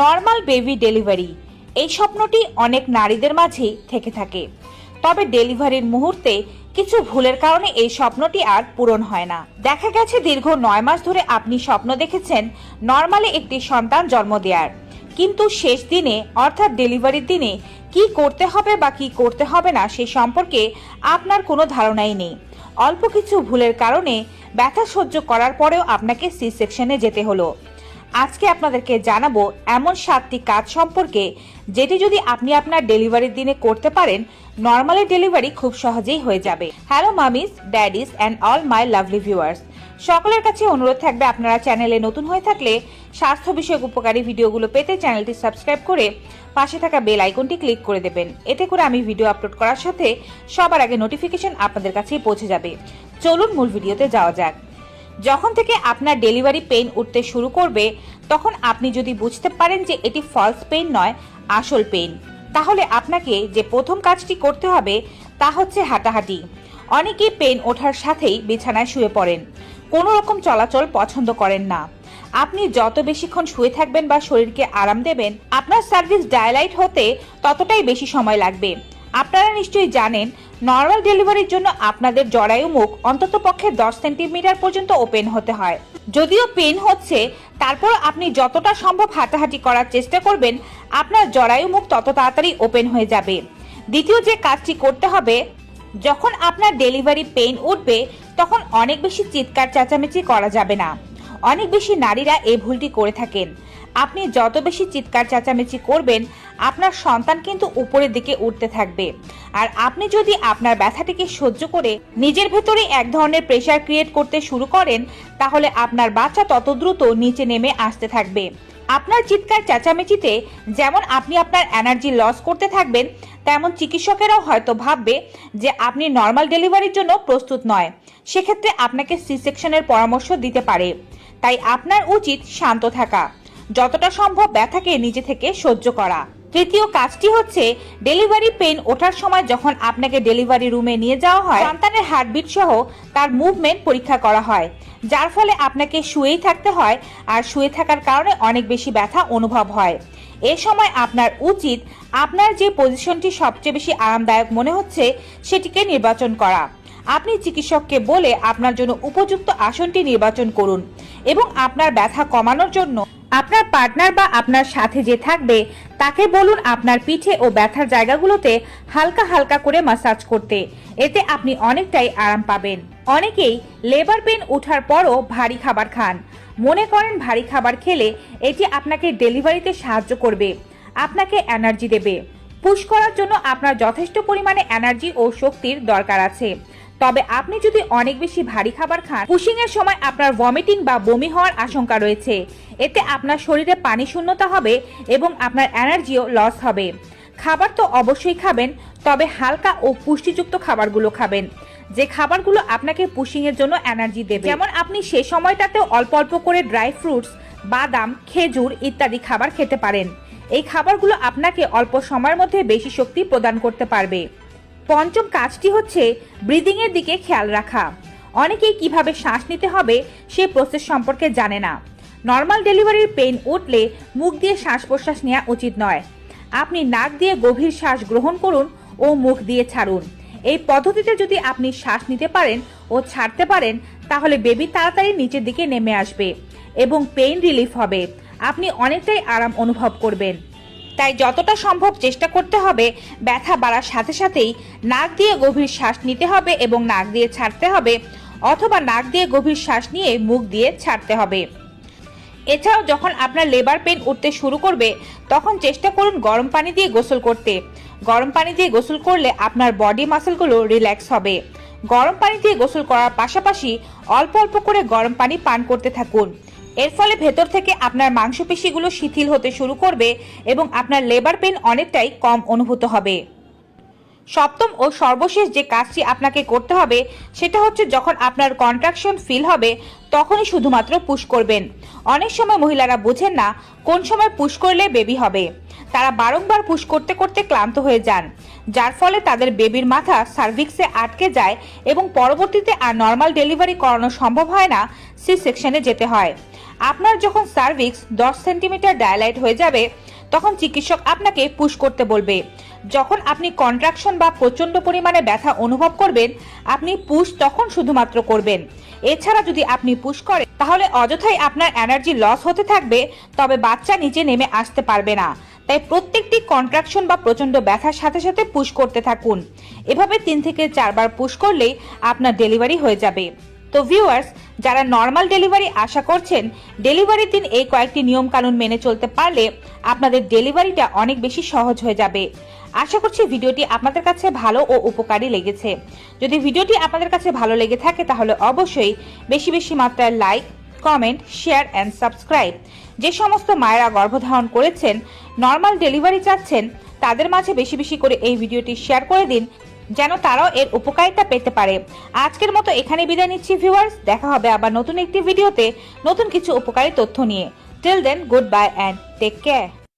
Normal baby delivery. এই স্বপ্নটি অনেক নারীদের মাঝেই থেকে থাকে। তবে ডেলিভারির মুহূর্তে কিছু ভুলের কারণে এই স্বপ্নটি আর পূরণ হয় না। দেখা গেছে দীর্ঘ নয় মাস ধরে আপনি স্বপ্ন দেখেছেন নর্মালি একটি সন্তান জন্ম দেওয়ার কিন্তু শেষ দিনে, অর্থাৎ ডেলিভারির দিনে, কি করতে হবে বা কি করতে হবে না সে সম্পর্কে আপনার কোনো ধারণাই নেই। অল্প কিছু ভুলের কারণে ব্যথা সহ্য করার পরেও আপনাকে সি সেকশনে যেতে হলো। আজকে আপনাদেরকে জানাব এমন সাতটি কাজ সম্পর্কে, যেটি যদি আপনি আপনার ডেলিভারির দিনে করতে পারেন, নর্মালি ডেলিভারি খুব সহজেই হয়ে যাবে। Hello mummies, daddies and all my lovely viewers সকলের কাছে অনুরোধ থাকবে আপনারা চ্যানেলে নতুন হয়ে থাকলে স্বাস্থ্য বিষয়ক উপকারী ভিডিওগুলো পেতে চ্যানেলটি সাবস্ক্রাইব করে পাশে থাকা বেল আইকনটি ক্লিক করে দেবেন। এতে করে আমি ভিডিও আপলোড করার সাথে সবার আগে নোটিফিকেশন আপনাদের কাছেই পৌঁছে যাবে। চলুন মূল ভিডিওতে যাওয়া যাক। যখন থেকে আপনার ডেলিভারি পেইন উঠতে শুরু করবে, তখন আপনি যদি বুঝতে পারেন যে এটি ফলস পেইন নয়, আসল পেইন, তাহলে আপনাকে যে প্রথম কাজটি করতে হবে তা হচ্ছে হাঁটাহাঁটি। অনেকেই পেন ওঠার সাথেই বিছানায় শুয়ে পড়েন। কোনো রকম চলাচল পছন্দ করেন না। আপনি যত বেশিক্ষণ শুয়ে থাকবেন বা শরীরকে আরাম দেবেন, আপনার সার্ভিস ডায়ালাইট হতে ততটাই বেশি সময় লাগবে। আপনারা নিশ্চয়ই জানেন নর্মাল ডেলিভারির জন্য আপনাদের জরায়ু মুখ অন্তত পক্ষে দশ সেন্টিমিটার পর্যন্ত ওপেন হতে হয়। যদিও পেন হচ্ছে, তারপর আপনি যতটা সম্ভব হাঁটাহাঁটি করার চেষ্টা করবেন, আপনার জরায়ু মুখ তত তাড়াতাড়ি ওপেন হয়ে যাবে। দ্বিতীয় যে কাজটি করতে হবে, যখন আপনার ডেলিভারি পেন উঠবে, তখন অনেক বেশি চিৎকার চেঁচামেচি করা যাবে না। অনেক বেশি নারীরা এই ভুলটি করে থাকেন। আপনি যত বেশি চিৎকার চেঁচামেচি করবেন, আপনার সন্তান কিন্তু উপরের দিকে উঠতে থাকবে। আর আপনি যদি আপনার ব্যথাটিকে সহ্য করে নিজের ভেতরে এক ধরনের প্রেশার ক্রিয়েট করতে শুরু করেন, তাহলে আপনার বাচ্চা তত দ্রুত নিচে নেমে আসতে থাকবে। আপনার চিৎকার চেঁচামেচিতে যেমন আপনি আপনার এনার্জি লস করতে থাকবেন, তেমন চিকিৎসকেরাও হয়তো ভাববে যে আপনি নর্মাল ডেলিভারির জন্য প্রস্তুত নয়। সেক্ষেত্রে আপনাকে সি সেকশনের পরামর্শ দিতে পারে। তাই আপনার উচিত শান্ত থাকা। যতটা সম্ভব ব্যথাকে নিজে থেকে সহ্য করা। তৃতীয় কাজটি হচ্ছে ডেলিভারি পেন ওঠার সময় যখন আপনাকে ডেলিভারি রুমে নিয়ে যাওয়া হয়, সন্তানের হার্টবিট সহ তার মুভমেন্ট পরীক্ষা করা হয়, যার ফলে আপনাকে শুয়েই থাকতে হয় আর শুয়ে থাকার কারণে অনেক বেশি ব্যথা অনুভব হয়। এ সময় আপনার উচিত আপনার যে পজিশনটি সবচেয়ে বেশি আরামদায়ক মনে হচ্ছে সেটিকে নির্বাচন করা। আপনি চিকিৎসককে বলে আপনার জন্য উপযুক্ত আসনটি নির্বাচন করুন এবং আপনার ব্যথা কমানোর জন্য আপনার পার্টনার বা আপনার সাথে যে থাকবে, তাকে বলুন আপনার পিঠে ও ব্যথার জায়গাগুলোতে হালকা হালকা করে মাসাজ করতে। এতে আপনি অনেকটাই আরাম পাবেন। অনেকেই লেবার পেন ওঠার পরও ভারী খাবার খান। মনে করেন ভারী খাবার খেলে এটি আপনাকে ডেলিভারিতে সাহায্য করবে। আপনাকে এনার্জি দেবে। পুশ করার জন্য আপনার যথেষ্ট পরিমাণে এনার্জি ও শক্তির দরকার আছে। তবে আপনি যদি অনেক বেশি ভারী খাবার খান পুশিং এর সময় আপনার ভমিটিং বা বমি হওয়ার আশঙ্কা রয়েছে। এতে আপনার শরীরে পানি শূন্যতা হবে এবং আপনার এনার্জিও লস হবে। খাবার তো অবশ্যই খাবেন, তবে হালকা ও পুষ্টিযুক্ত খাবারগুলো খাবেন। যে খাবারগুলো আপনাকে পুশিং এর জন্য এনার্জি দেবে। যেমন আপনি সে সময়টাতেও অল্প অল্প করে ড্রাই ফ্রুটস বাদাম, খেজুর ইত্যাদি খাবার খেতে পারেন। এই খাবারগুলো আপনাকে অল্প সময়ের মধ্যে বেশি শক্তি প্রদান করতে পারবে। পঞ্চম কাজটি হচ্ছে ব্রিদিং এর দিকে খেয়াল রাখা। অনেকেই কীভাবে শ্বাস নিতে হবে সে প্রসেস সম্পর্কে জানে না। নর্মাল ডেলিভারির পেইন উঠলে মুখ দিয়ে শ্বাস প্রশ্বাস নেওয়া উচিত নয়। আপনি নাক দিয়ে গভীর শ্বাস গ্রহণ করুন ও মুখ দিয়ে ছাড়ুন। এই পদ্ধতিতে যদি আপনি শ্বাস নিতে পারেন ও ছাড়তে পারেন, তাহলে বেবি তাড়াতাড়ি নিচের দিকে নেমে আসবে এবং পেইন রিলিফ হবে। আপনি অনেকটাই আরাম অনুভব করবেন। তাই যতটা সম্ভব চেষ্টা করতে হবে। ব্যথা বাড়ার সাথে সাথেই নাক দিয়ে গভীর শ্বাস নিতে হবে এবং নাক দিয়ে ছাড়তে হবে অথবা নাক দিয়ে গভীর শ্বাস নিয়ে মুখ দিয়ে ছাড়তে হবে। এছাড়াও যখন আপনার লেবার পেন উঠতে শুরু করবে, তখন চেষ্টা করুন গরম পানি দিয়ে গোসল করতে। গরম পানি দিয়ে গোসল করলে আপনার বডি মাসেলগুলো রিল্যাক্স হবে। গরম পানি দিয়ে গোসল করার পাশাপাশি অল্প অল্প করে গরম পানি পান করতে থাকুন। এর ফলে ভেতর থেকে আপনার মাংসপেশিগুলো শিথিল হতে শুরু করবে এবং আপনার লেবার পেন অনেকটাই কম অনুভূত হবে। সপ্তম ও সর্বশেষ যে কাজটি আপনাকে করতে হবে, সেটা হচ্ছে যখন আপনার কন্ট্রাকশন ফিল হবে, তখনই শুধুমাত্র পুশ করবেন। অনেক সময় মহিলারা বোঝেন না কোন সময় পুশ করলে বেবি হবে। তারা বারংবার পুশ করতে করতে ক্লান্ত হয়ে যান, যার ফলে তাদের বেবির মাথা সার্ভিক্সে আটকে যায় এবং পরবর্তীতে আর নর্মাল ডেলিভারি করানো সম্ভব হয় না সি সেকশনে যেতে হয়। আপনার যখন সার্ভিক্স দশ সেন্টিমিটার ডায়ালাইট হয়ে যাবে, তখন চিকিৎসক আপনাকে পুশ করতে বলবে। যখন আপনি কন্ট্রাকশন বা প্রচণ্ড পরিমাণে ব্যথা অনুভব করবেন, আপনি পুশ তখন শুধুমাত্র করবেন। এছাড়া যদি আপনি পুশ করেন, তাহলে অযথাই আপনার এনার্জি লস হতে থাকবে, তবে বাচ্চা নিচে নেমে আসতে পারবে না। তাই প্রত্যেকটি কন্ট্রাকশন বা প্রচণ্ড ব্যথার সাথে সাথে পুশ করতে থাকুন। এভাবে তিন থেকে চারবার পুশ করলেই আপনার ডেলিভারি হয়ে যাবে। তো ভিউয়ার্স, যারা নর্মাল ডেলিভারি আশা করছেন, ডেলিভারির দিন এই কয়েকটি নিয়ম কানুন মেনে চলতে পারলে আপনাদের ডেলিভারিটা অনেক বেশি সহজ হয়ে যাবে। আশা করছি ভিডিওটি আপনাদের কাছে ভালো ও উপকারী লেগেছে। যদি ভিডিওটি আপনাদের কাছে ভালো লেগে থাকে, তাহলে অবশ্যই বেশি বেশি মাত্রায় like comment share and subscribe যে সমস্ত মায়েরা গর্ভধারণ করেছেন নর্মাল ডেলিভারি চাচ্ছেন, তাদের মাঝে বেশি বেশি করে এই ভিডিওটি শেয়ার করে দিন, যেন তারাও এর উপকারিতা পেতে পারে। আজকের মতো এখানে বিদায় নিচ্ছি ভিউয়ার্স দেখা হবে আবার নতুন একটি ভিডিওতে নতুন কিছু উপকারী তথ্য নিয়ে। Till then goodbye and take care